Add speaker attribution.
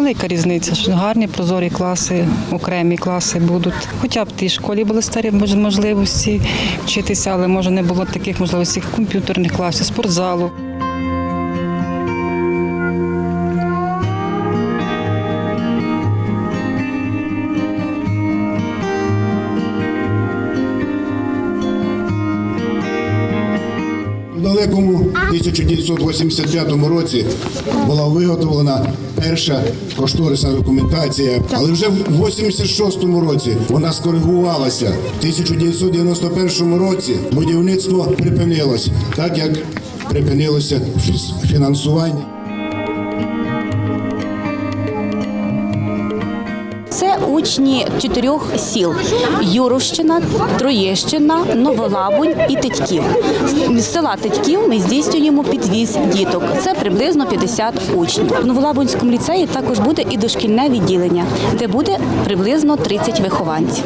Speaker 1: велика різниця, що гарні прозорі класи, окремі класи будуть. Хоча б в тій школі були старі можливості вчитися, але може не було таких можливостей комп'ютерних класів, спортзалу.
Speaker 2: Далекому 1985 році була виготовлена перша кошторисна документація, але вже в 86 році вона скоригувалася. В 1991 році будівництво припинилось, так як припинилося фінансування.
Speaker 3: Це учні чотирьох сіл: Юровщина, Троєщина, Новолабунь і Титьків. З села Титьків ми здійснюємо підвіз діток. Це приблизно 50 учнів. В Новолабунському ліцеї також буде і дошкільне відділення, де буде приблизно 30 вихованців.